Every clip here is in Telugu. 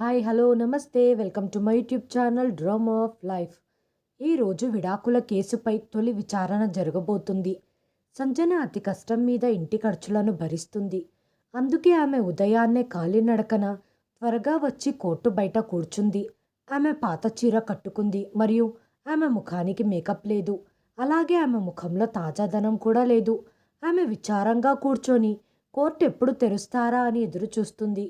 హాయ్ హలో నమస్తే. Welcome to my YouTube channel drum of life. ఈరోజు విడాకుల కేసుపై తొలి విచారణ జరగబోతుంది. సంజన అతి కష్టం మీద ఇంటి ఖర్చులను భరిస్తుంది. అందుకే ఆమె ఉదయాన్నే కాలినడకన త్వరగా వచ్చి కోర్టు బయట కూర్చుంది. ఆమె పాత చీర కట్టుకుంది మరియు ఆమె ముఖానికి మేకప్ లేదు. అలాగే ఆమె ముఖంలో తాజాదనం కూడా లేదు. ఆమె విచారంగా కూర్చొని కోర్టు ఎప్పుడు తెరుస్తారా అని ఎదురు చూస్తుంది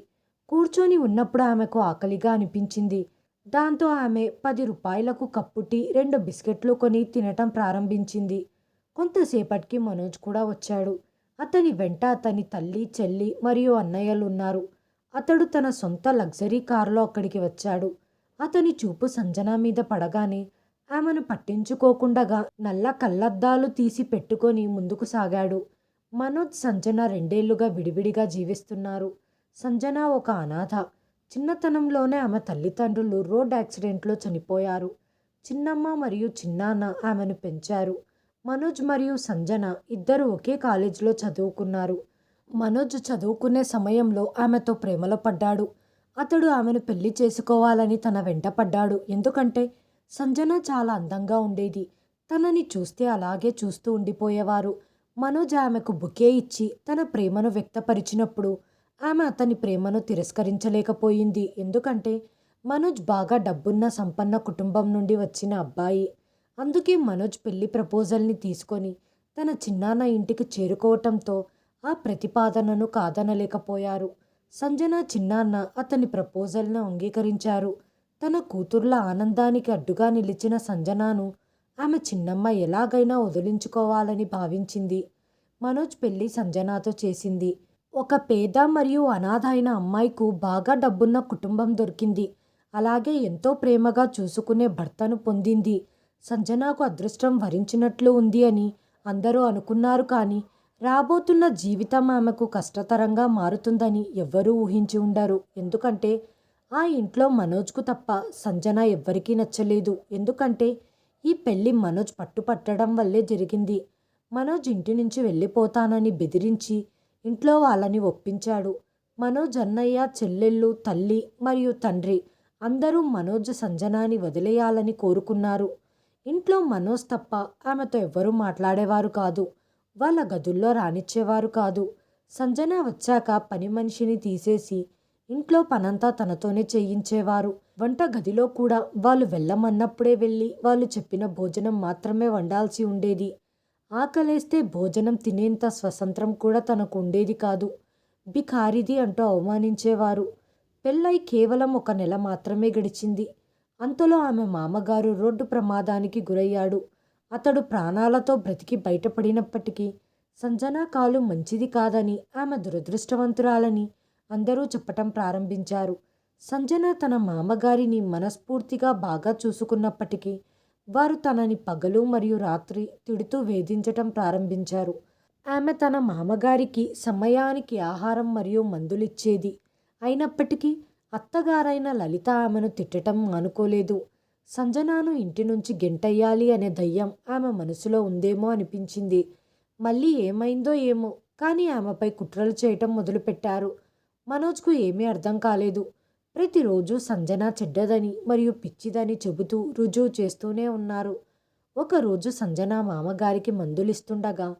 కూర్చొని ఉన్నప్పుడు ఆమెకు ఆకలిగా అనిపించింది. దాంతో ఆమె పది రూపాయలకు కప్పుటి రెండు బిస్కెట్లు కొని తినటం ప్రారంభించింది. కొంతసేపటికి మనోజ్ కూడా వచ్చాడు. అతని వెంట అతని తల్లి చెల్లి మరియు అన్నయ్యలు ఉన్నారు అతడు తన సొంత లగ్జరీ కారులో అక్కడికి వచ్చాడు. అతని చూపు సంజన మీద పడగానే ఆమెను పట్టించుకోకుండగా నల్ల కళ్ళద్దాలు తీసి పెట్టుకొని ముందుకు సాగాడు. మనోజ్ సంజన రెండేళ్ళుగా విడివిడిగా జీవిస్తున్నారు. సంజన ఒక అనాథ. చిన్నతనంలోనే ఆమె తల్లిదండ్రులు రోడ్ యాక్సిడెంట్లో చనిపోయారు. చిన్నమ్మ మరియు చిన్నాన్న ఆమెను పెంచారు. మనోజ్ మరియు సంజన ఇద్దరు ఒకే కాలేజీలో చదువుకున్నారు. మనోజ్ చదువుకునే సమయంలో ఆమెతో ప్రేమలో పడ్డాడు. అతడు ఆమెను పెళ్ళి చేసుకోవాలని తన వెంట పడ్డాడు. ఎందుకంటే సంజన చాలా అందంగా ఉండేది. తనని చూస్తే అలాగే చూస్తూ ఉండిపోయేవారు. మనోజ్ ఆమెకు బుకే ఇచ్చి తన ప్రేమను వ్యక్తపరిచినప్పుడు ఆమె అతని ప్రేమను తిరస్కరించలేకపోయింది. ఎందుకంటే మనోజ్ బాగా డబ్బున్న సంపన్న కుటుంబం నుండి వచ్చిన అబ్బాయి. అందుకే మనోజ్ పెళ్ళి ప్రపోజల్ని తీసుకొని తన చిన్నాన్న ఇంటికి చేరుకోవటంతో ఆ ప్రతిపాదనను కాదనలేకపోయారు. సంజన చిన్నాన్న అతని ప్రపోజల్ను అంగీకరించారు. తన కూతుర్ల ఆనందానికి అడ్డుగా నిలిచిన సంజనాను ఆమె చిన్నమ్మ ఎలాగైనా వదిలించుకోవాలని భావించింది. మనోజ్ పెళ్ళి సంజనాతో చేసింది. ఒక పేద మరియు అనాథ అయిన అమ్మాయికు బాగా డబ్బున్న కుటుంబం దొరికింది. అలాగే ఎంతో ప్రేమగా చూసుకునే భర్తను పొందింది. సంజనాకు అదృష్టం వరించినట్లు ఉంది అని అందరూ అనుకున్నారు కానీ రాబోతున్న జీవితం ఆమెకు కష్టతరంగా మారుతుందని ఎవ్వరూ ఊహించి ఉండరు. ఎందుకంటే ఆ ఇంట్లో మనోజ్కు తప్ప సంజన ఎవ్వరికీ నచ్చలేదు. ఎందుకంటే ఈ పెళ్ళి మనోజ్ పట్టుపట్టడం వల్లే జరిగింది. మనోజ్ ఇంటి నుంచి వెళ్ళిపోతానని బెదిరించి ఇంట్లో వాళ్ళని ఒప్పించాడు. మనోజ్ అన్నయ్య చెల్లెళ్ళు తల్లి మరియు తండ్రి అందరూ మనోజ్ సంజనాని వదిలేయాలని కోరుకున్నారు. ఇంట్లో మనోజ్ తప్ప ఆమెతో ఎవ్వరూ మాట్లాడేవారు కాదు. వాళ్ళ గదుల్లో రానిచ్చేవారు కాదు. సంజన వచ్చాక పని మనిషిని తీసేసి ఇంట్లో పనంతా తనతోనే చేయించేవారు. వంట గదిలో కూడా వాళ్ళు వెళ్ళమన్నప్పుడే వెళ్ళి వాళ్ళు చెప్పిన భోజనం మాత్రమే వండాల్సి ఉండేది. ఆకలేస్తే భోజనం తినేంత స్వతంత్రం కూడా తనకు ఉండేది కాదు. బిఖారిది అంటూ అవమానించేవారు. పెళ్ళై కేవలం ఒక నెల మాత్రమే గడిచింది. అంతలో ఆమె మామగారు రోడ్డు ప్రమాదానికి గురయ్యాడు. అతడు ప్రాణాలతో బ్రతికి బయటపడినప్పటికీ సంజనా కాలు మంచిది కాదని ఆమె దురదృష్టవంతురాలని అందరూ చెప్పటం ప్రారంభించారు. సంజన తన మామగారిని మనస్ఫూర్తిగా బాగా చూసుకున్నప్పటికీ వారు తనని పగలు మరియు రాత్రి తిడుతూ వేధించటం ప్రారంభించారు. ఆమె తన మామగారికి సమయానికి ఆహారం మరియు మందులిచ్చేది. అయినప్పటికీ అత్తగారైన లలిత ఆమెను తిట్టటం అనుకోలేదు సంజనాను ఇంటి నుంచి గెంటయ్యాలి అనే దయ్యం ఆమె మనసులో ఉందేమో అనిపించింది. మళ్ళీ ఏమైందో ఏమో కానీ ఆమెపై కుట్రలు చేయటం మొదలుపెట్టారు. మనోజ్కు ఏమీ అర్థం కాలేదు. ప్రతిరోజు సంజన చెడ్డదని మరియు పిచ్చిదని చెబుతూ రుజువు చేస్తూనే ఉన్నారు. ఒకరోజు సంజన మామగారికి మందులిస్తుండగా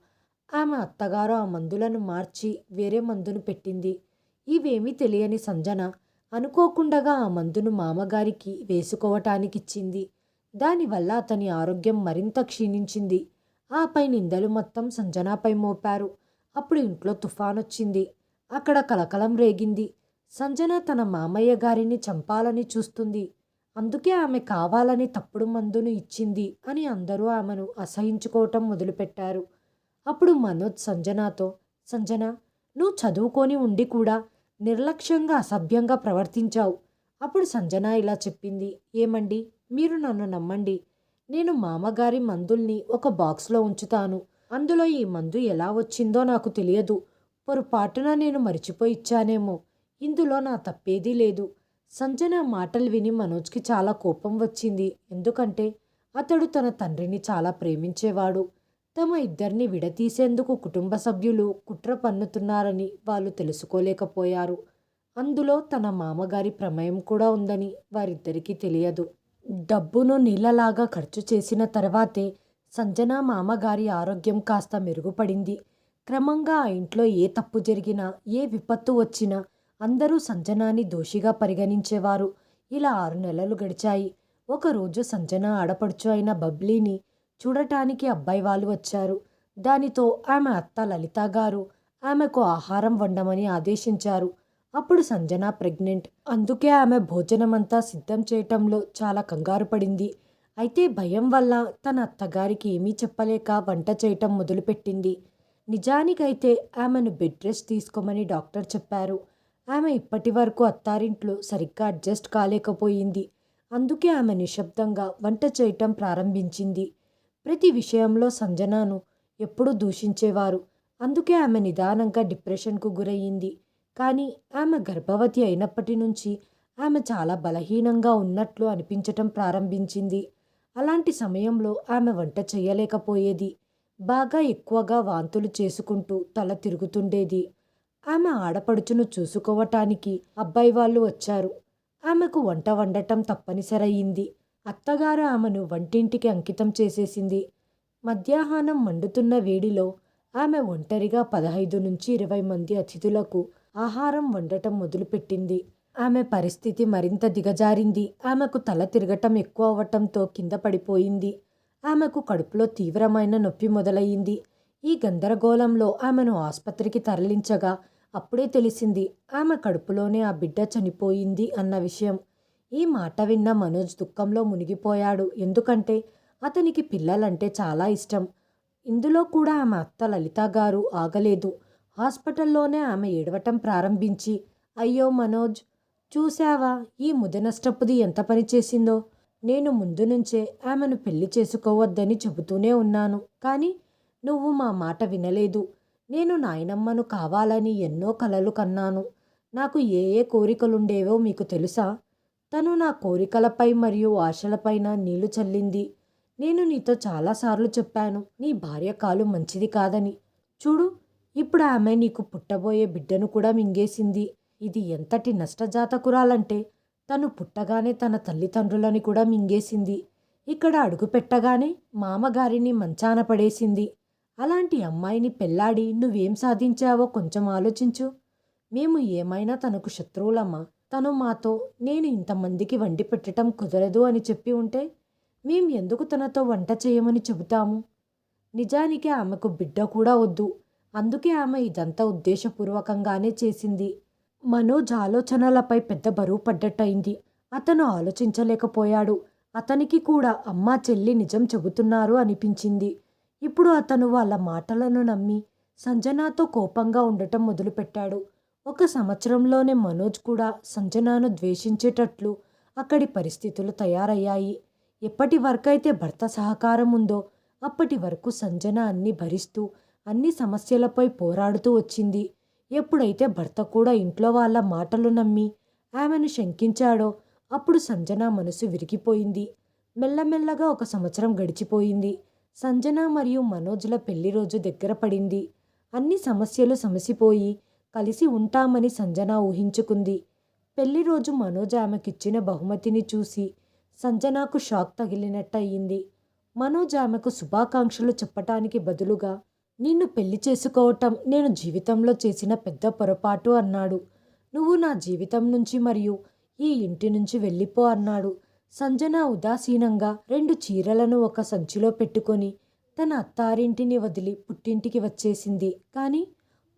ఆమె అత్తగారు ఆ మందులను మార్చి వేరే మందును పెట్టింది. ఇవేమీ తెలియని సంజన అనుకోకుండగా ఆ మందును మామగారికి వేసుకోవటానికిచ్చింది. దానివల్ల అతని ఆరోగ్యం మరింత క్షీణించింది. ఆపై నిందలు మొత్తం సంజనాపై మోపారు. అప్పుడు ఇంట్లో తుఫానొచ్చింది. అక్కడ కలకలం రేగింది. సంజన తన మామయ్య గారిని చంపాలని చూస్తుంది. అందుకే ఆమె కావాలని తప్పుడు మందును ఇచ్చింది అని అందరూ ఆమెను అసహించుకోవటం మొదలుపెట్టారు. అప్పుడు మనోజ్ సంజనాతో సంజన నువ్వు చదువుకొని ఉండి కూడా నిర్లక్ష్యంగా అసభ్యంగా ప్రవర్తించావు. అప్పుడు సంజన ఇలా చెప్పింది ఏమండి మీరు నన్ను నమ్మండి. నేను మామగారి మందుల్ని ఒక బాక్స్లో ఉంచుతాను. అందులో ఈ మందు ఎలా వచ్చిందో నాకు తెలియదు. పొరపాటున నేను మర్చిపోయి ఇచ్చానేమో. ఇందులో నా తప్పేదీ లేదు. సంజన మాటలు విని మనోజ్కి చాలా కోపం వచ్చింది. ఎందుకంటే అతడు తన తండ్రిని చాలా ప్రేమించేవాడు. తమ ఇద్దరిని విడతీసేందుకు కుటుంబ సభ్యులు కుట్ర పన్నుతున్నారని వాళ్ళు తెలుసుకోలేకపోయారు. అందులో తన మామగారి ప్రమేయం కూడా ఉందని వారిద్దరికీ తెలియదు. డబ్బును నీళ్ళలాగా ఖర్చు చేసిన తర్వాతే సంజన మామగారి ఆరోగ్యం కాస్త మెరుగుపడింది. క్రమంగా ఆ ఇంట్లో ఏ తప్పు జరిగినా ఏ విపత్తు వచ్చినా అందరూ సంజనాని దోషిగా పరిగణించేవారు. ఇలా ఆరు నెలలు గడిచాయి. ఒకరోజు సంజన ఆడపడుచు అయిన బబ్లీని చూడటానికి అబ్బాయి వాళ్ళు వచ్చారు. దానితో ఆమె అత్త లలిత గారు ఆమెకు ఆహారం వండమని ఆదేశించారు. అప్పుడు సంజన ప్రెగ్నెంట్. అందుకే ఆమె భోజనమంతా సిద్ధం చేయటంలో చాలా కంగారు పడింది. అయితే భయం వల్ల తన అత్తగారికి ఏమీ చెప్పలేక వంట చేయటం మొదలుపెట్టింది. నిజానికైతే ఆమెను బెడ్ రెస్ట్ తీసుకోమని డాక్టర్ చెప్పారు. ఆమె ఇప్పటి వరకు అత్తారింట్లో సరిగ్గా అడ్జస్ట్ కాలేకపోయింది. అందుకే ఆమె నిశ్శబ్దంగా వంట చేయటం ప్రారంభించింది. ప్రతి విషయంలో సంజనాను ఎప్పుడూ దూషించేవారు. అందుకే ఆమె నిదానంగా డిప్రెషన్కు గురయ్యింది కానీ ఆమె గర్భవతి అయినప్పటి నుంచి ఆమె చాలా బలహీనంగా ఉన్నట్లు అనిపించటం ప్రారంభించింది. అలాంటి సమయంలో ఆమె వంట చేయలేకపోయేది. బాగా ఎక్కువగా వాంతులు చేసుకుంటూ తల తిరుగుతుండేది. ఆమె ఆడపడుచును చూసుకోవటానికి అబ్బాయి వాళ్ళు వచ్చారు. ఆమెకు వంట వండటం తప్పనిసరయ్యింది అత్తగారు ఆమెను వంటింటికి అంకితం చేసేసింది. మధ్యాహ్నం మండుతున్న వేడిలో ఆమె ఒంటరిగా పదహైదు నుంచి ఇరవై మంది అతిథులకు ఆహారం వండటం మొదలుపెట్టింది. ఆమె పరిస్థితి మరింత దిగజారింది. ఆమెకు తల తిరగటం ఎక్కువ అవ్వటంతో కింద పడిపోయింది. ఆమెకు కడుపులో తీవ్రమైన నొప్పి మొదలయ్యింది. ఈ గందరగోళంలో ఆమెను ఆసుపత్రికి తరలించగా అప్పుడే తెలిసింది ఆమె కడుపులోనే ఆ బిడ్డ చనిపోయింది అన్న విషయం. ఈ మాట విన్న మనోజ్ దుఃఖంలో మునిగిపోయాడు. ఎందుకంటే అతనికి పిల్లలంటే చాలా ఇష్టం. ఇందులో కూడా ఆమె అత్త లలిత గారు ఆగలేదు. హాస్పిటల్లోనే ఆమె ఏడవటం ప్రారంభించి అయ్యో మనోజ్ చూశావా? ఈ ముదనష్టపుది ఎంత పనిచేసిందో నేను ముందు నుంచే ఆమెను పెళ్ళి చేసుకోవద్దని చెబుతూనే ఉన్నాను. కానీ నువ్వు మా మాట వినలేదు. నేను నాయనమ్మను కావాలని ఎన్నో కలలు కన్నాను. నాకు ఏ ఏ కోరికలుండేవో మీకు తెలుసా? తను నా కోరికలపై మరియు ఆశలపైన నీళ్ళు చల్లింది. నేను నీతో చాలాసార్లు చెప్పాను నీ భార్య కాలు మంచిది కాదని. చూడు ఇప్పుడు ఆమె నీకు పుట్టబోయే బిడ్డను కూడా మింగేసింది. ఇది ఎంతటి నష్టజాతకురాలంటే తను పుట్టగానే తన తల్లిదండ్రులని కూడా మింగేసింది. ఇక్కడ అడుగుపెట్టగానే మామగారిని మంచాన పడేసింది. అలాంటి అమ్మాయిని పెళ్ళాడి నువ్వేం సాధించావో కొంచెం ఆలోచించు. మేము ఏమైనా తనకు శత్రువులమ్మా తను మాతో నేను ఇంతమందికి వండి పెట్టడం కుదరదు అని చెప్పి ఉంటే మేం ఎందుకు తనతో వంట చేయమని చెబుతాము? నిజానికి ఆమెకు బిడ్డ కూడా వద్దు. అందుకే ఆమె ఇదంతా ఉద్దేశపూర్వకంగానే చేసింది. మనోజ్ ఆలోచనలపై పెద్ద బరువు పడ్డట్టయింది. అతను ఆలోచించలేకపోయాడు. అతనికి కూడా అమ్మా చెల్లి నిజం చెబుతున్నారు అనిపించింది. ఇప్పుడు అతను వాళ్ళ మాటలను నమ్మి సంజనాతో కోపంగా ఉండటం మొదలుపెట్టాడు. ఒక సంవత్సరంలోనే మనోజ్ కూడా సంజనాను ద్వేషించేటట్లు అక్కడి పరిస్థితులు తయారయ్యాయి. ఎప్పటి వరకైతే భర్త సహకారం ఉందో అప్పటి వరకు సంజన అన్ని భరిస్తూ అన్ని సమస్యలపై పోరాడుతూ వచ్చింది. ఎప్పుడైతే భర్త కూడా ఇంట్లో వాళ్ళ మాటలు నమ్మి ఆమెను శంకించాడో అప్పుడు సంజన మనసు విరిగిపోయింది. మెల్లమెల్లగా ఒక సంవత్సరం గడిచిపోయింది. సంజన మరియు మనోజ్ల పెళ్ళి రోజు దగ్గర పడింది. అన్ని సమస్యలు సమసిపోయి కలిసి ఉంటామని సంజన ఊహించుకుంది. పెళ్ళి రోజు మనోజ్ ఆమెకిచ్చిన బహుమతిని చూసి సంజనాకు షాక్ తగిలినట్టయింది. మనోజ్ ఆమెకు శుభాకాంక్షలు చెప్పటానికి బదులుగా నిన్ను పెళ్ళి చేసుకోవటం నేను జీవితంలో చేసిన పెద్ద పొరపాటు అన్నాడు. నువ్వు నా జీవితం నుంచి మరియు ఈ ఇంటి నుంచి వెళ్ళిపో అన్నాడు. సంజన ఉదాసీనంగా రెండు చీరలను ఒక సంచిలో పెట్టుకొని తన అత్తారింటిని వదిలి పుట్టింటికి వచ్చేసింది. కానీ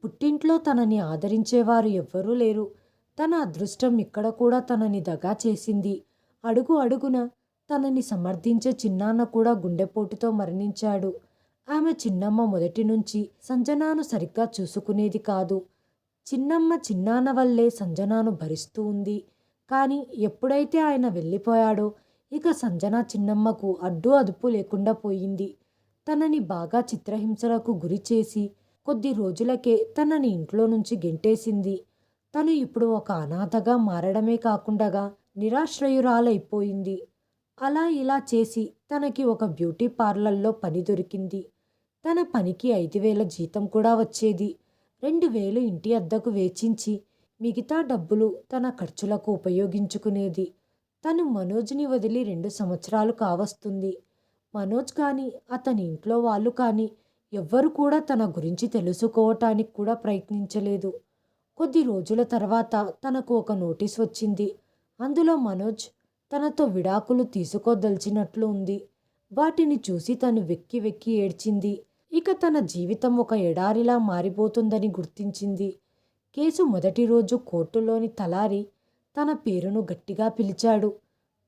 పుట్టింట్లో తనని ఆదరించేవారు ఎవ్వరూ లేరు. తన అదృష్టం ఇక్కడ కూడా తనని దగా చేసింది. అడుగు అడుగున తనని సమర్థించే చిన్నాన్న కూడా గుండెపోటుతో మరణించాడు. ఆమె చిన్నమ్మ మొదటి నుంచి సంజనాను సరిగ్గా చూసుకునేది కాదు. చిన్నమ్మ చిన్నాన్న వల్లే సంజనాను భరిస్తూ ఉంది. కానీ ఎప్పుడైతే ఆయన వెళ్ళిపోయాడో ఇక సంజన చిన్నమ్మకు అడ్డు అదుపు లేకుండా పోయింది. తనని బాగా చిత్రహింసలకు గురి చేసి కొద్ది రోజులకే తనని ఇంట్లో నుంచి గెంటేసింది. తను ఇప్పుడు ఒక అనాథగా మారడమే కాకుండా నిరాశ్రయురాలైపోయింది. అలా ఇలా చేసి తనకి ఒక బ్యూటీ పార్లర్లో పని దొరికింది. తన పనికి ఐదు వేల జీతం కూడా వచ్చేది. రెండు వేలు ఇంటి అద్దకు వేచించి మిగతా డబ్బులు తన ఖర్చులకు ఉపయోగించుకునేది. తను మనోజ్ని వదిలి రెండు సంవత్సరాలు కావస్తుంది. మనోజ్ కానీ అతని ఇంట్లో వాళ్ళు కానీ ఎవ్వరు కూడా తన గురించి తెలుసుకోవటానికి కూడా ప్రయత్నించలేదు. కొద్ది రోజుల తర్వాత తనకు ఒక నోటీస్ వచ్చింది. అందులో మనోజ్ తనతో విడాకులు తీసుకోదలిచినట్లు ఉంది. వాటిని చూసి తను వెక్కి వెక్కి ఏడ్చింది. ఇక తన జీవితం ఒక ఎడారిలా మారిపోతుందని గుర్తించింది. కేసు మొదటి రోజు కోర్టులోని తలారి తన పేరును గట్టిగా పిలిచాడు.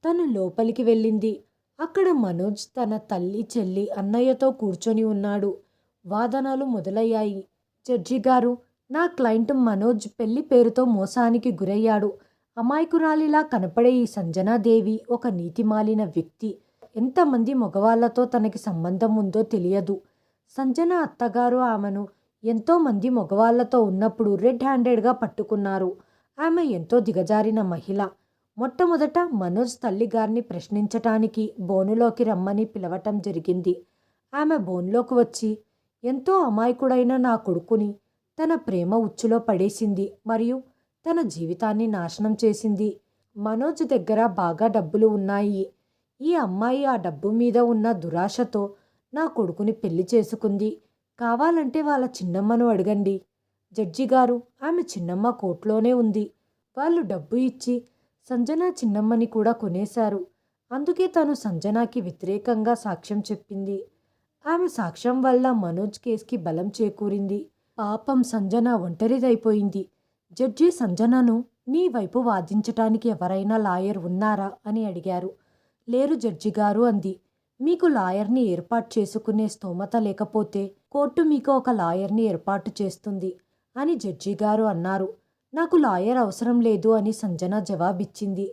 తను లోపలికి వెళ్ళింది. అక్కడ మనోజ్ తన తల్లి చెల్లి అన్నయ్యతో కూర్చొని ఉన్నాడు. వాదనలు మొదలయ్యాయి. జడ్జి గారు నా క్లయింట్ మనోజ్ పెళ్ళి పేరుతో మోసానికి గురయ్యాడు. అమాయకురాలిలా కనపడే ఈ సంజనాదేవి ఒక నీతిమాలిన వ్యక్తి. ఎంతమంది మగవాళ్ళతో తనకి సంబంధం ఉందో తెలియదు. సంజన అత్తగారు ఆమెను ఎంతోమంది మగవాళ్ళతో ఉన్నప్పుడు రెడ్ హ్యాండెడ్గా పట్టుకున్నారు. ఆమె ఎంతో దిగజారిన మహిళ. మొట్టమొదట మనోజ్ తల్లిగారిని ప్రశ్నించటానికి బోనులోకి రమ్మని పిలవటం జరిగింది. ఆమె బోన్లోకి వచ్చి ఎంతో అమాయకుడైన నా కొడుకుని తన ప్రేమ ఉచ్చులో పడేసింది మరియు తన జీవితాన్ని నాశనం చేసింది. మనోజ్ దగ్గర బాగా డబ్బులు ఉన్నాయి. ఈ అమ్మాయి ఆ డబ్బు మీద ఉన్న దురాశతో నా కొడుకుని పెళ్ళి చేసుకుంది. కావాలంటే వాళ్ళ చిన్నమ్మను అడగండి. జడ్జి గారు ఆమె చిన్నమ్మ కోర్టులోనే ఉంది. వాళ్ళు డబ్బు ఇచ్చి సంజన చిన్నమ్మని కూడా కొనేశారు. అందుకే తను సంజనాకి వ్యతిరేకంగా సాక్ష్యం చెప్పింది. ఆమె సాక్ష్యం వల్ల మనోజ్ కేసుకి బలం చేకూరింది. పాపం సంజన ఒంటరిదైపోయింది. జడ్జి సంజనను నీ వైపు వాదించటానికి ఎవరైనా లాయర్ ఉన్నారా? అని అడిగారు. లేరు జడ్జి గారు అంది. మీకు లాయర్ని ఏర్పాటు చేసుకునే స్తోమత లేకపోతే కోర్టు మీకు ఒక లాయర్ని ఏర్పాటు చేస్తుంది అని జడ్జి గారు అన్నారు. నాకు లాయర్ అవసరం లేదు అని సంజన జవాబిచ్చింది.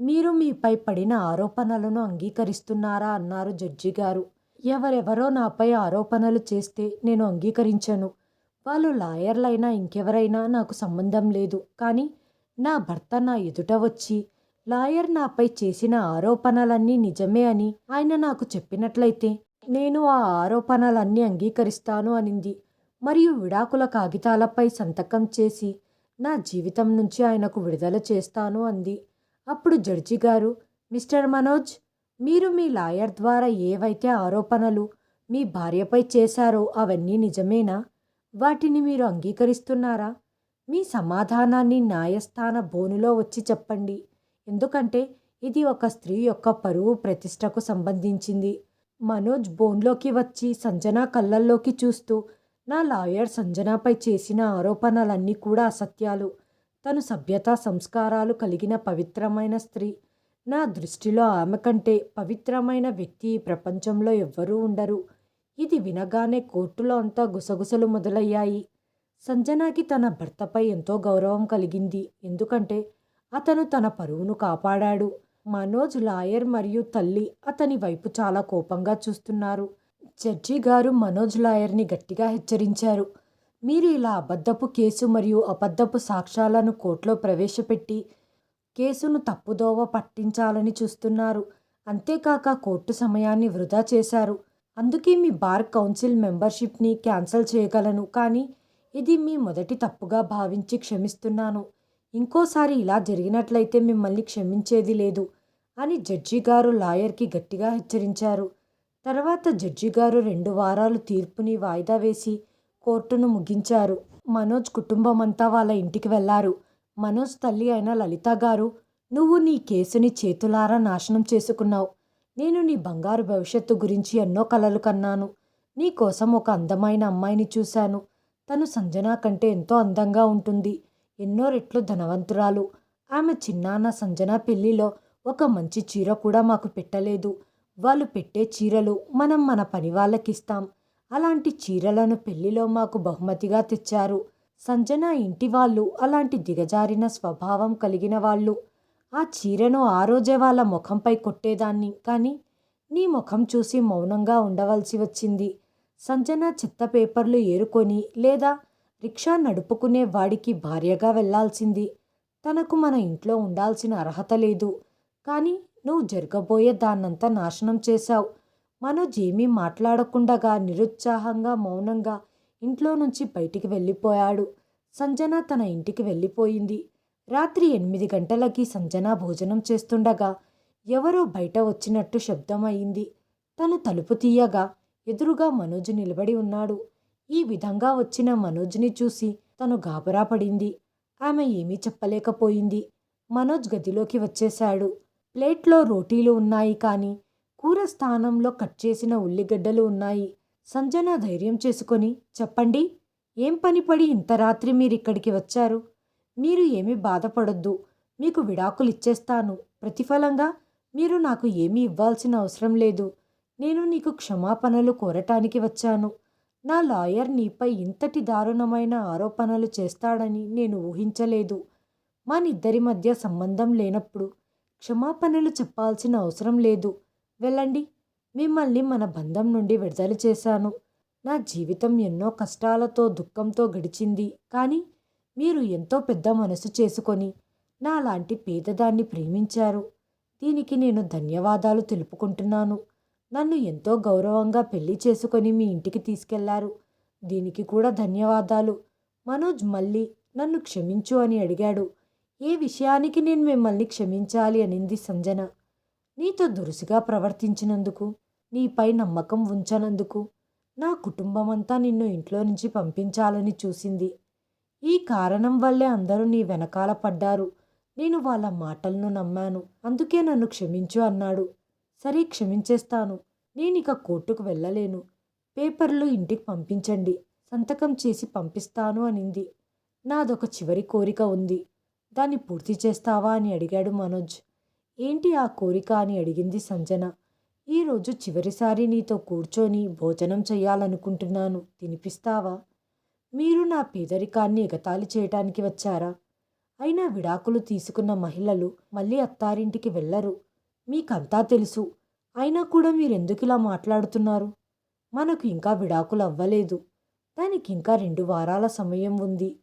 మీరు మీపై పడిన ఆరోపణలను అంగీకరిస్తున్నారా అన్నారు జడ్జి గారు. ఎవరెవరో నాపై ఆరోపణలు చేస్తే నేను అంగీకరించను. వాళ్ళు లాయర్లైనా ఇంకెవరైనా నాకు సంబంధం లేదు. కానీ నా భర్త నా ఎదుట వచ్చి లాయర్ నాపై చేసిన ఆరోపణలన్నీ నిజమే అని ఆయన నాకు చెప్పినట్లయితే నేను ఆ ఆరోపణలన్నీ అంగీకరిస్తాను అనింది. మరియు విడాకుల కాగితాలపై సంతకం చేసి నా జీవితం నుంచి ఆయనకు విడుదల చేస్తాను అంది. అప్పుడు జడ్జి గారు మిస్టర్ మనోజ్ మీరు మీ లాయర్ ద్వారా ఏవైతే ఆరోపణలు మీ భార్యపై చేశారో అవన్నీ నిజమేనా? వాటిని మీరు అంగీకరిస్తున్నారా? మీ సమాధానాన్ని న్యాయస్థాన బోనులో వచ్చి చెప్పండి. ఎందుకంటే ఇది ఒక స్త్రీ యొక్క పరువు ప్రతిష్టకు సంబంధించింది. మనోజ్ బోన్లోకి వచ్చి సంజన కళ్ళల్లోకి చూస్తూ నా లాయర్ సంజనాపై చేసిన ఆరోపణలన్నీ కూడా అసత్యాలు. తను సభ్యత సంస్కారాలు కలిగిన పవిత్రమైన స్త్రీ. నా దృష్టిలో ఆమె కంటే పవిత్రమైన వ్యక్తి ప్రపంచంలో ఎవ్వరూ ఉండరు. ఇది వినగానే కోర్టులో అంతా గుసగుసలు మొదలయ్యాయి. సంజనాకి తన భర్తపై ఎంతో గౌరవం కలిగింది. ఎందుకంటే అతను తన పరువును కాపాడాడు. మనోజ్ లాయర్ మరియు తల్లి అతని వైపు చాలా కోపంగా చూస్తున్నారు. జడ్జి గారు మనోజ్ లాయర్ని గట్టిగా హెచ్చరించారు. మీరు ఇలా అబద్ధపు కేసు మరియు అబద్ధపు సాక్ష్యాలను కోర్టులో ప్రవేశపెట్టి కేసును తప్పుదోవ పట్టించాలని చూస్తున్నారు. అంతేకాక కోర్టు సమయాన్ని వృధా చేశారు. అందుకే మీ బార్ కౌన్సిల్ మెంబర్షిప్ని క్యాన్సిల్ చేయగలను. కానీ ఇది మీ మొదటి తప్పుగా భావించి క్షమిస్తున్నాను. ఇంకోసారి ఇలా జరిగినట్లయితే మిమ్మల్ని క్షమించేది లేదు అని జడ్జి గారు లాయర్కి గట్టిగా హెచ్చరించారు. తర్వాత జడ్జి గారు రెండు వారాలు తీర్పుని వాయిదా వేసి కోర్టును ముగించారు. మనోజ్ కుటుంబం అంతా వాళ్ళ ఇంటికి వెళ్ళారు. మనోజ్ తల్లి అయిన లలిత గారు నువ్వు నీ కేసుని చేతులారా నాశనం చేసుకున్నావు. నేను నీ బంగారు భవిష్యత్తు గురించి ఎన్నో కలలు కన్నాను. నీ కోసం ఒక అందమైన అమ్మాయిని చూశాను. తను సంజన కంటే ఎంతో అందంగా ఉంటుంది. ఎన్నో రెట్లు ధనవంతురాలు. ఆమె చిన్నాన్న సంజన పెళ్ళిలో ఒక మంచి చీర కూడా మాకు పెట్టలేదు. వాళ్ళు పెట్టే చీరలు మనం మన పని వాళ్ళకిస్తాం. అలాంటి చీరలను పెళ్ళిలో మాకు బహుమతిగా తెచ్చారు. సంజన ఇంటి వాళ్ళు అలాంటి దిగజారిన స్వభావం కలిగిన వాళ్ళు. ఆ చీరను ఆ రోజే వాళ్ళ ముఖంపై కొట్టేదాన్ని. కానీ నీ ముఖం చూసి మౌనంగా ఉండవలసి వచ్చింది. సంజన చెత్త పేపర్లు ఏరుకొని లేదా రిక్షా నడుపుకునే వాడికి భార్యగా వెళ్ళాల్సింది తనకు మన ఇంట్లో ఉండాల్సిన అర్హత లేదు. కానీ నువ్వు జరగబోయే దాన్నంతా నాశనం చేశావు. మనోజ్ ఏమీ మాట్లాడకుండగా నిరుత్సాహంగా మౌనంగా ఇంట్లో నుంచి బయటికి వెళ్ళిపోయాడు. సంజన తన ఇంటికి వెళ్ళిపోయింది. రాత్రి ఎనిమిది గంటలకి సంజన భోజనం చేస్తుండగా ఎవరో బయట వచ్చినట్టు శబ్దం అయింది తను తలుపు తీయగా ఎదురుగా మనోజ్ నిలబడి ఉన్నాడు. ఈ విధంగా వచ్చిన మనోజ్ని చూసి తను గాబరా పడింది ఆమె ఏమీ చెప్పలేకపోయింది. మనోజ్ గదిలోకి వచ్చేశాడు. ప్లేట్లో రోటీలు ఉన్నాయి కానీ కూర స్థానంలో కట్ చేసిన ఉల్లిగడ్డలు ఉన్నాయి. సంజన ధైర్యం చేసుకొని చెప్పండి ఏం పని పడి ఇంత రాత్రి మీరిక్కడికి వచ్చారు? మీరు ఏమీ బాధపడొద్దు. మీకు విడాకులు ఇచ్చేస్తాను. ప్రతిఫలంగా మీరు నాకు ఏమీ ఇవ్వాల్సిన అవసరం లేదు. నేను నీకు క్షమాపణలు కోరటానికి వచ్చాను. నా లాయర్ నీపై ఇంతటి దారుణమైన ఆరోపణలు చేస్తాడని నేను ఊహించలేదు. మనిద్దరి మధ్య సంబంధం లేనప్పుడు క్షమాపణలు చెప్పాల్సిన అవసరం లేదు. వెళ్ళండి. మిమ్మల్ని మన బంధం నుండి విడుదల చేశాను. నా జీవితం ఎన్నో కష్టాలతో దుఃఖంతో గడిచింది. కానీ మీరు ఎంతో పెద్ద మనసు చేసుకొని నాలాంటి పేదదాన్ని ప్రేమించారు. దీనికి నేను ధన్యవాదాలు తెలుపుకుంటున్నాను. నన్ను ఎంతో గౌరవంగా పెళ్ళి చేసుకొని మీ ఇంటికి తీసుకెళ్ళారు. దీనికి కూడా ధన్యవాదాలు. మనోజ్ మళ్ళీ నన్ను క్షమించు అని అడిగాడు. ఏ విషయానికి నేను మిమ్మల్ని క్షమించాలి అనింది సంజన. నీతో దురుసుగా ప్రవర్తించినందుకు నీపై నమ్మకం ఉంచనందుకు నా కుటుంబమంతా నిన్ను ఇంట్లో నుంచి పంపించాలని చూసింది. ఈ కారణం వల్లే అందరూ నీ వెనకాల పడ్డారు. నేను వాళ్ళ మాటలను నమ్మాను. అందుకే నన్ను క్షమించు అన్నాడు. సరే క్షమించేస్తాను. నేనిక కోర్టుకు వెళ్ళలేను. పేపర్లు ఇంటికి పంపించండి. సంతకం చేసి పంపిస్తాను అనింది. నాదొక చివరి కోరిక ఉంది. దాన్ని పూర్తి చేస్తావా అని అడిగాడు మనోజ్. ఏంటి ఆ కోరిక అని అడిగింది సంజన. ఈరోజు చివరిసారి నీతో కూర్చొని భోజనం చేయాలనుకుంటున్నాను తినిపిస్తావా? మీరు నా పేదరికాన్ని ఎగతాళి చేయటానికి వచ్చారా? అయినా విడాకులు తీసుకున్న మహిళలు మళ్ళీ అత్తారింటికి వెళ్ళరు. మీకంతా తెలుసు. అయినా కూడా మీరెందుకు ఇలా మాట్లాడుతున్నారు? మనకు ఇంకా విడాకులు అవ్వలేదు. దానికి ఇంకా రెండు వారాల సమయం ఉంది.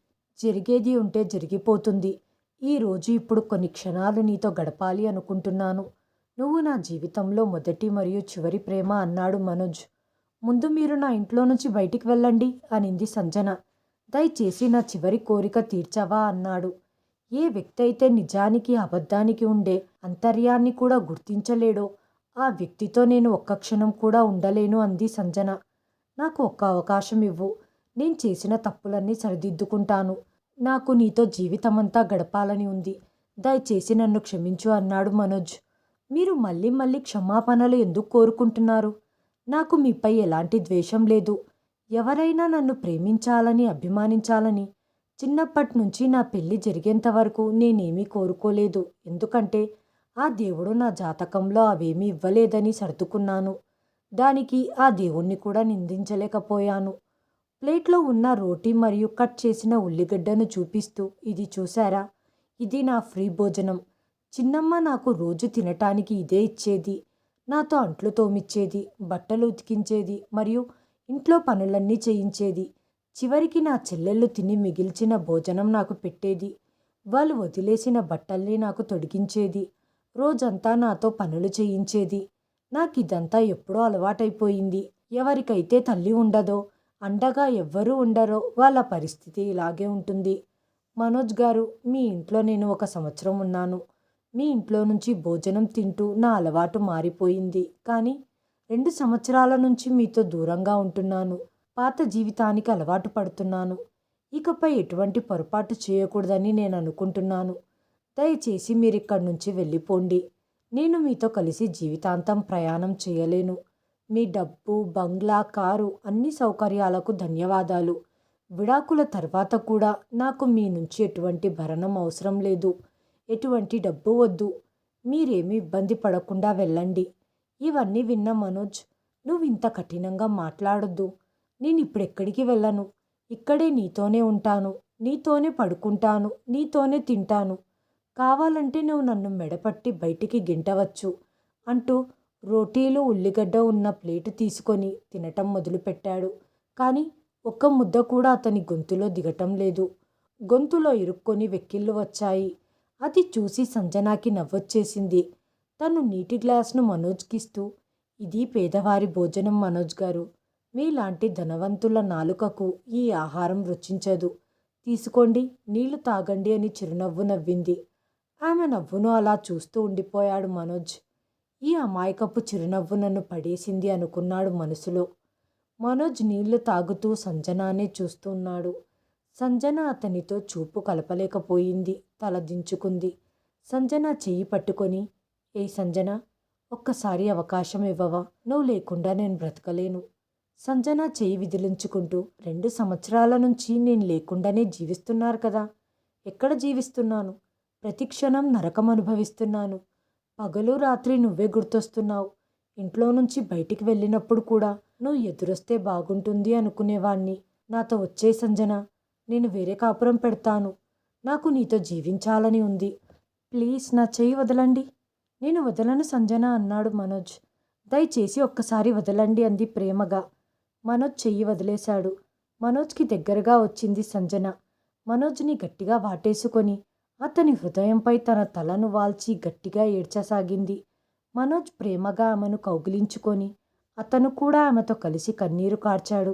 జరిగేది ఉంటే జరిగిపోతుంది. ఈరోజు ఇప్పుడు కొన్ని క్షణాలు నీతో గడపాలి అనుకుంటున్నాను. నువ్వు నా జీవితంలో మొదటి మరియు చివరి ప్రేమ అన్నాడు మనోజ్. ముందు మీరు నా ఇంట్లో నుంచి బయటికి వెళ్ళండి అనింది సంజన. దయచేసి నా చివరి కోరిక తీర్చవా అన్నాడు. ఏ వ్యక్తి అయితే నిజానికి అబద్ధానికి ఉండే అంతర్యాన్ని కూడా గుర్తించలేడో ఆ వ్యక్తితో నేను ఒక్క క్షణం కూడా ఉండలేను అంది సంజన. నాకు ఒక్క అవకాశం ఇవ్వు. నేను చేసిన తప్పులన్నీ సరిదిద్దుకుంటాను. నాకు నీతో జీవితమంతా గడపాలని ఉంది. దయచేసి నన్ను క్షమించు అన్నాడు మనోజ్. మీరు మళ్ళీ మళ్ళీ క్షమాపణలు ఎందుకు కోరుకుంటున్నారు? నాకు మీపై ఎలాంటి ద్వేషం లేదు. ఎవరైనా నన్ను ప్రేమించాలని అభిమానించాలని చిన్నప్పటి నుంచి నా పెళ్ళి జరిగేంత వరకు నేనేమీ కోరుకోలేదు. ఎందుకంటే ఆ దేవుడు నా జాతకంలో అవేమీ ఇవ్వలేదని సర్దుకున్నాను. దానికి ఆ దేవుణ్ణి కూడా నిందించలేకపోయాను. ప్లేట్లో ఉన్న రోటీ మరియు కట్ చేసిన ఉల్లిగడ్డను చూపిస్తూ ఇది చూశారా? ఇది నా ఫ్రీ భోజనం. చిన్నమ్మ నాకు రోజు తినటానికి ఇదే ఇచ్చేది. నాతో అంట్లు తోమిచ్చేది బట్టలు ఉతికించేది మరియు ఇంట్లో పనులన్నీ చేయించేది. చివరికి నా చెల్లెళ్ళు తిని మిగిల్చిన భోజనం నాకు పెట్టేది. వాళ్ళు వదిలేసిన బట్టల్ని నాకు తొడిగించేది. రోజంతా నాతో పనులు చేయించేది. నాకు ఇదంతా ఎప్పుడో అలవాటైపోయింది. ఎవరికైతే తల్లి ఉండదో అండగా ఎవ్వరూ ఉండరో వాళ్ళ పరిస్థితి ఇలాగే ఉంటుంది. మనోజ్ గారు మీ ఇంట్లో నేను ఒక సంవత్సరం ఉన్నాను. మీ ఇంట్లో నుంచి భోజనం తింటూ నా అలవాటు మారిపోయింది. కానీ రెండు సంవత్సరాల నుంచి మీతో దూరంగా ఉంటున్నాను. పాత జీవితానికి అలవాటు పడుతున్నాను. ఇకపై ఎటువంటి పొరపాటు చేయకూడదని నేను అనుకుంటున్నాను. దయచేసి మీరు ఇక్కడి నుంచి వెళ్ళిపోండి. నేను మీతో కలిసి జీవితాంతం ప్రయాణం చేయలేను. మీ డబ్బు బంగ్లా కారు అన్ని సౌకర్యాలకు ధన్యవాదాలు. విడాకుల తర్వాత కూడా నాకు మీ నుంచి ఎటువంటి భరణం అవసరం లేదు. ఎటువంటి డబ్బు వద్దు. మీరేమీ ఇబ్బంది పడకుండా వెళ్ళండి. ఇవన్నీ విన్న మనోజ్ నువ్వు ఇంత కఠినంగా మాట్లాడొద్దు. నేను ఇప్పుడెక్కడికి వెళ్ళను? ఇక్కడే నీతోనే ఉంటాను నీతోనే పడుకుంటాను నీతోనే తింటాను. కావాలంటే నువ్వు నన్ను మెడపట్టి బయటికి గింటవచ్చు అంటూ రోటీలు ఉల్లిగడ్డ ఉన్న ప్లేటు తీసుకొని తినటం మొదలుపెట్టాడు. కానీ ఒక్క ముద్ద కూడా అతని గొంతులో దిగటం లేదు. గొంతులో ఇరుక్కొని వెక్కిళ్ళు వచ్చాయి. అది చూసి సంజనాకి నవ్వొచ్చేసింది. తను నీటి గ్లాస్ను మనోజ్కిస్తూ ఇది పేదవారి భోజనం మనోజ్ గారు. మీలాంటి ధనవంతుల నాలుకకు ఈ ఆహారం రుచించదు. తీసుకోండి నీళ్ళు తాగండి అని చిరునవ్వు నవ్వింది. ఆమె నవ్వును అలా చూస్తూ ఉండిపోయాడు మనోజ్. ఈ అమాయకపు చిరునవ్వు నన్ను పడేసింది అనుకున్నాడు మనసులో. మనోజ్ నీళ్ళు తాగుతూ సంజనానే చూస్తున్నాడు సంజన అతనితో చూపు కలపలేకపోయింది తల దించుకుంది. సంజన చెయ్యి పట్టుకొని ఏ సంజన ఒక్కసారి అవకాశం ఇవ్వవా? నువ్వు లేకుండా నేను బ్రతకలేను. సంజన చేయి విదిలించుకుంటూ రెండు సంవత్సరాల నుంచి నేను లేకుండానే జీవిస్తున్నారు కదా. ఎక్కడ జీవిస్తున్నాను? ప్రతి క్షణం నరకం అనుభవిస్తున్నాను. పగలు రాత్రి నువ్వే గుర్తొస్తున్నావు. ఇంట్లో నుంచి బయటికి వెళ్ళినప్పుడు కూడా నువ్వు ఎదురొస్తే బాగుంటుంది అనుకునేవాణ్ణి. నాతో వచ్చే సంజన నేను వేరే కాపురం పెడతాను. నాకు నీతో జీవించాలని ఉంది. ప్లీజ్ నా చెయ్యి వదలండి. నేను వదలను సంజన అన్నాడు మనోజ్. దయచేసి ఒక్కసారి వదలండి అంది ప్రేమగా. మనోజ్ చెయ్యి వదిలేశాడు. మనోజ్కి దగ్గరగా వచ్చింది సంజన. మనోజ్ని గట్టిగా వాటేసుకొని అతని హృదయంపై తన తలను వాల్చి గట్టిగా ఏడ్చసాగింది. మనోజ్ ప్రేమగా ఆమెను కౌగిలించుకొని అతను కూడా ఆమెతో కలిసి కన్నీరు కార్చాడు.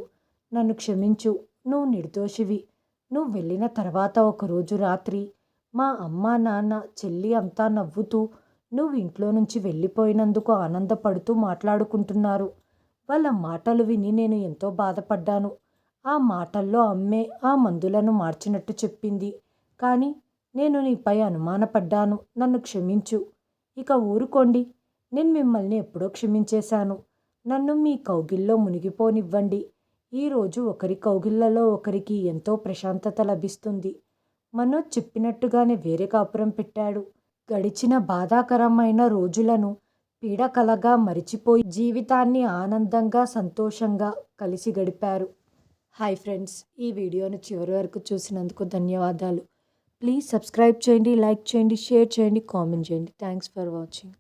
నన్ను క్షమించు నువ్వు నిర్దోషివి. నువ్వు వెళ్ళిన తర్వాత ఒకరోజు రాత్రి మా అమ్మ నాన్న చెల్లి అంతా నవ్వుతూ నువ్వు ఇంట్లో నుంచి వెళ్ళిపోయినందుకు ఆనందపడుతూ మాట్లాడుకుంటున్నారు. వాళ్ళ మాటలు విని నేను ఎంతో బాధపడ్డాను. ఆ మాటల్లో అమ్మే ఆ మందులను మార్చినట్టు చెప్పింది. కానీ నేను నీపై అనుమానపడ్డాను. నన్ను క్షమించు. ఇక ఊరుకోండి. నేను మిమ్మల్ని ఎప్పుడో క్షమించేశాను. నన్ను మీ కౌగిల్లో మునిగిపోనివ్వండి. ఈరోజు ఒకరి కౌగిళ్ళలో ఒకరికి ఎంతో ప్రశాంతత లభిస్తుంది. మనోజ్ చెప్పినట్టుగానే వేరే కాపురం పెట్టాడు. గడిచిన బాధాకరమైన రోజులను పీడకలగా మరిచిపోయి జీవితాన్ని ఆనందంగా సంతోషంగా కలిసి గడిపారు. హాయ్ ఫ్రెండ్స్ ఈ వీడియోను చివరి వరకు చూసినందుకు ధన్యవాదాలు. ప్లీజ్ సబ్స్క్రైబ్ చేయండి లైక్ చేయండి షేర్ చేయండి కామెంట్ చేయండి. Thanks for watching.